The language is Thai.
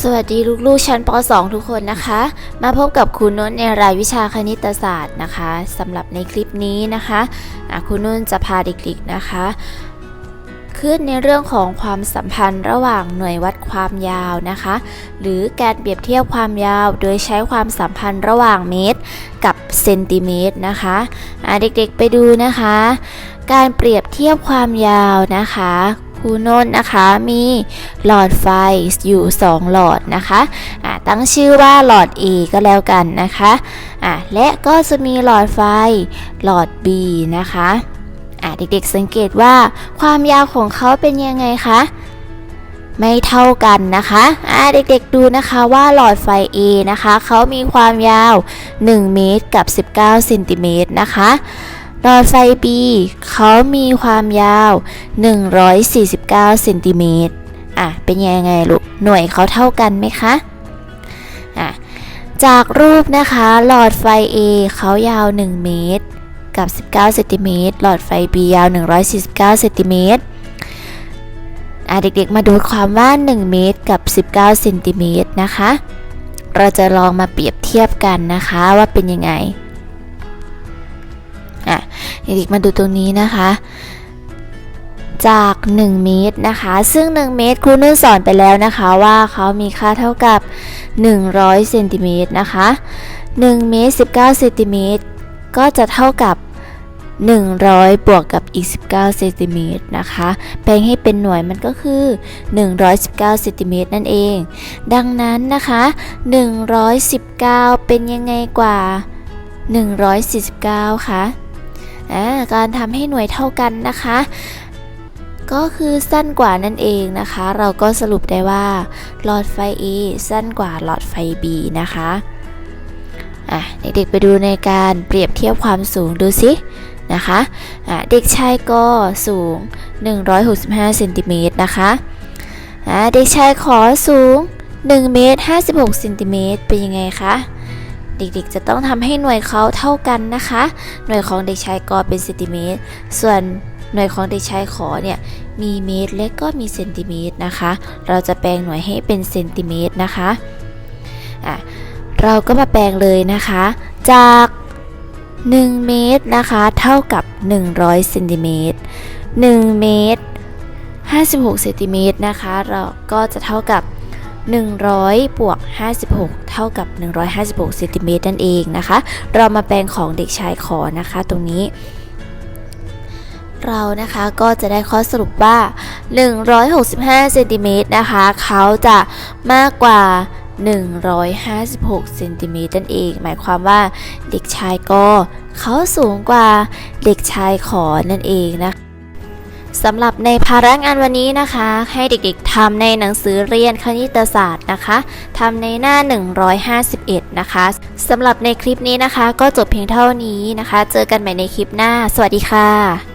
สวัสดีลูกๆชั้นป .2 ทุกคนนะคะ มาพบกับครูนุ่นในรายวิชาคณิตศาสตร์นะคะสำหรับในคลิปนี้นะคะะครูนุ่นจะพาเด็กๆนะคะ ขึ้นในเรื่องของความสัมพันธ์ระหว่างหน่วยวัดความยาวนะคะ หรือการเปรียบเทียบความยาวโดยใช้ความสัมพันธ์ระหว่างเมตร กับเซนติเมตรนะคะะเด็กๆไปดูนะคะ การเปรียบเทียบความยาวนะคะ คูนนท์นะคะมีหลอดไฟอยู่ 2 หลอดนะคะอะตั้งชื่อว่าหลอด A ก็แล้วกันนะคะอะและก็จะมีหลอดไฟหลอด B นะคะอะเด็กๆสังเกตว่าความยาวของเขาเป็นยังไงคะไม่เท่ากันนะคะอะเด็กๆดูนะคะว่าหลอดไฟ A นะคะ เขามีความยาว 1 เมตรกับ 19เซนติเมตรนะคะ หลอดไฟ B เขามีความยาว 149เซนติเมตรอะ เป็นยังไงลูก หน่วยเขาเท่ากันไหมคะอะจากรูปนะคะ หลอดไฟ A เขายาว 1 เมตร กับ 19เซนติเมตร หลอดไฟ B ยาว 149เซนติเมตรอะเด็กๆ มาดูความว่า 1 เมตร กับ 19เซนติเมตรนะคะ เราจะลองมาเปรียบเทียบกันนะคะว่าเป็นยังไง เด็กๆมาดูตรงนี้นะคะจาก 1 เมตรนะคะ ซึ่ง 1 เมตรครูนุ่นสอนไปแล้วนะคะว่าเขามีค่าเท่ากับ 100เซนติเมตรนะคะ1เมตร19เซนติเมตรก็จะเท่ากับ 100 บวกกับอีก 19เซนติเมตรนะคะ แปลงให้เป็นหน่วยมันก็คือ 119เซนติเมตรนั่นเอง ดังนั้นนะคะ 119 เป็นยังไงกว่า 149คะอ่า การทำให้หน่วยเท่ากันนะคะ ก็คือสั้นกว่านั่นเองนะคะ เราก็สรุปได้ว่าหลอดไฟ A สั้นกว่าหลอดไฟ B นะคะอะเด็กๆไปดูในการเปรียบเทียบความสูงดูสินะคะอะเด็กชายก็สูง 165เซนติเมตรนะคะอะเด็กชายขอสูง1เมตร56เซนติเมตรเป็นยังไงคะ เด็กๆ จะต้องทำให้หน่วยเขาเท่ากันนะคะ หน่วยของเด็กชายกอเป็นเซนติเมตร ส่วนหน่วยของเด็กชายขอเนี่ยมีเมตรและก็มีเซนติเมตรนะคะ เราจะแปลงหน่วยให้เป็นเซนติเมตรนะคะอะเราก็มาแปลงเลยนะคะ จาก 1 เมตรนะคะ เท่ากับ 100เซนติเมตร1เมตร56เซนติเมตรนะคะ เราก็จะเท่ากับ 100บวก56 เท่ากับ 156เซนติเมตรนั่นเองนะคะ เรามาแปลงของเด็กชายขอนะคะตรงนี้ เรานะคะก็จะได้ข้อสรุปว่า 165เซนติเมตรนะคะ เขาจะมากกว่า 156เซนติเมตรนั่นเอง หมายความว่าเด็กชายก็เขาสูงกว่าเด็กชายขอนั่นเองนะคะ สำหรับในภาระงานวันนี้นะคะ ให้เด็กๆทำในหนังสือเรียนคณิตศาสตร์นะคะทำในหน้า 151 นะคะสำหรับในคลิปนี้นะคะ ก็จบเพียงเท่านี้นะคะ เจอกันใหม่ในคลิปหน้า สวัสดีค่ะ